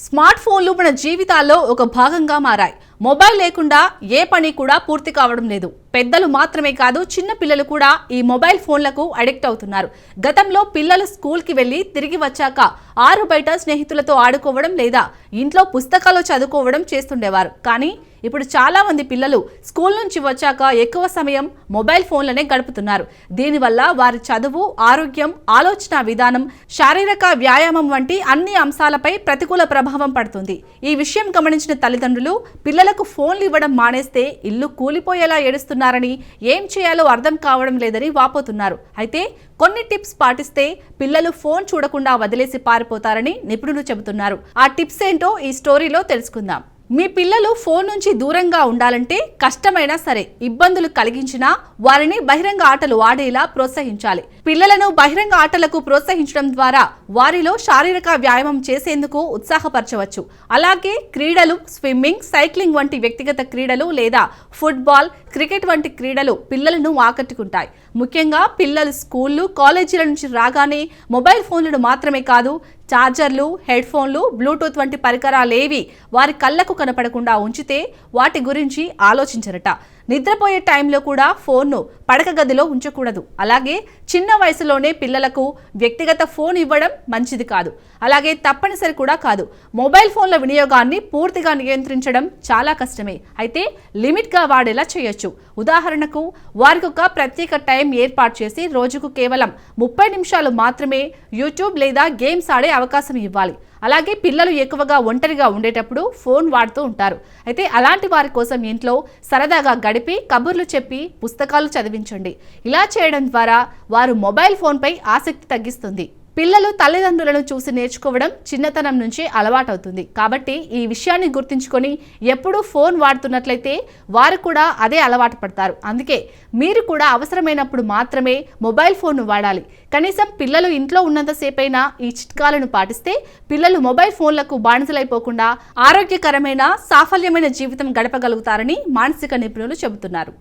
Smart ఫోన్లు మన జీవితాల్లో ఒక భాగంగా మారాయి. మొబైల్ లేకుండా ఏ పని కూడా పూర్తి కావడం లేదు. పెద్దలు మాత్రమే కాదు చిన్న పిల్లలు కూడా ఈ మొబైల్ ఫోన్లకు అడిక్ట్ అవుతున్నారు. గతంలో పిల్లలు స్కూల్కి వెళ్ళి తిరిగి వచ్చాక ఆరు బయట స్నేహితులతో ఆడుకోవడం లేదా ఇంట్లో పుస్తకాలు చదువుకోవడం చేస్తుండేవారు. కానీ ఇప్పుడు చాలామంది పిల్లలు స్కూల్ నుంచి వచ్చాక ఎక్కువ సమయం మొబైల్ ఫోన్లనే గడుపుతున్నారు. దీనివల్ల వారి చదువు ఆరోగ్యం ఆలోచన విధానం శారీరక వ్యాయామం వంటి అన్ని అంశాలపై ప్రతికూల ప్రభావం పడుతుంది. ఈ విషయం గమనించిన తల్లిదండ్రులు పిల్లలకు ఫోన్లు ఇవ్వడం మానేస్తే ఇల్లు కూలిపోయేలా ఏడుస్తున్నారని ఏం చేయాలో అర్థం కావడం లేదని వాపోతున్నారు. అయితే కొన్ని టిప్స్ పాటిస్తే పిల్లలు ఫోన్ చూడకుండా వదిలేసి పారిపోతారని నిపుణులు చెబుతున్నారు. ఆ టిప్స్ ఏంటో ఈ స్టోరీలో తెలుసుకుందాం. మీ పిల్లలు ఫోన్ నుంచి దూరంగా ఉండాలంటే కష్టమైనా సరే ఇబ్బందులు కలిగించినా వారిని బహిరంగ ఆటలు ఆడేలా ప్రోత్సహించాలి. పిల్లలను బహిరంగ ఆటలకు ప్రోత్సహించడం ద్వారా వారిలో శారీరక వ్యాయామం చేసేందుకు ఉత్సాహపరచవచ్చు. అలాగే క్రీడలు స్విమ్మింగ్ సైక్లింగ్ వంటి వ్యక్తిగత క్రీడలు లేదా ఫుట్బాల్ క్రికెట్ వంటి క్రీడలు పిల్లలను ఆకట్టుకుంటాయి. ముఖ్యంగా పిల్లలు స్కూళ్ళు కాలేజీల నుంచి రాగానే మొబైల్ ఫోన్లను మాత్రమే కాదు ఛార్జర్లు హెడ్ ఫోన్లు బ్లూటూత్ వంటి పరికరాలేవి వారి కళ్ళకు కనపడకుండా ఉంచితే వాటి గురించి ఆలోచించరట. నిద్రపోయే టైంలో కూడా ఫోన్ను పడక గదిలో ఉంచకూడదు. అలాగే చిన్న వయసులోనే పిల్లలకు వ్యక్తిగత ఫోన్ ఇవ్వడం మంచిది కాదు. అలాగే తప్పనిసరి కూడా కాదు. మొబైల్ ఫోన్ల వినియోగాన్ని పూర్తిగా నియంత్రించడం చాలా కష్టమే. అయితే లిమిట్గా వాడేలా చేయొచ్చు. ఉదాహరణకు వారికి ఒక ప్రత్యేక టైం ఏర్పాటు చేసి రోజుకు కేవలం ముప్పై నిమిషాలు మాత్రమే యూట్యూబ్ లేదా గేమ్స్ ఆడే అవకాశం ఇవ్వాలి. అలాగే పిల్లలు ఎక్కువగా ఒంటరిగా ఉండేటప్పుడు ఫోన్ వాడుతూ ఉంటారు. అయితే అలాంటి వారి కోసం ఇంట్లో సరదాగా గడిపి కబుర్లు చెప్పి పుస్తకాలు చదివించండి. ఇలా చేయడం ద్వారా వారు మొబైల్ ఫోన్పై ఆసక్తి తగ్గిస్తుంది. పిల్లలు తల్లిదండ్రులను చూసి నేర్చుకోవడం చిన్నతనం నుంచి అలవాటవుతుంది. కాబట్టి ఈ విషయాన్ని గుర్తుంచుకొని ఎప్పుడూ ఫోన్ వాడుతున్నట్లయితే వారు కూడా అదే అలవాటు పడతారు. అందుకే మీరు కూడా అవసరమైనప్పుడు మాత్రమే మొబైల్ ఫోన్ను వాడాలి. కనీసం పిల్లలు ఇంట్లో ఉన్నంతసేపైనా ఈ చిట్కాలను పాటిస్తే పిల్లలు మొబైల్ ఫోన్లకు బానిసలైపోకుండా ఆరోగ్యకరమైన సాఫల్యమైన జీవితం గడపగలుగుతారని మానసిక నిపుణులు చెబుతున్నారు.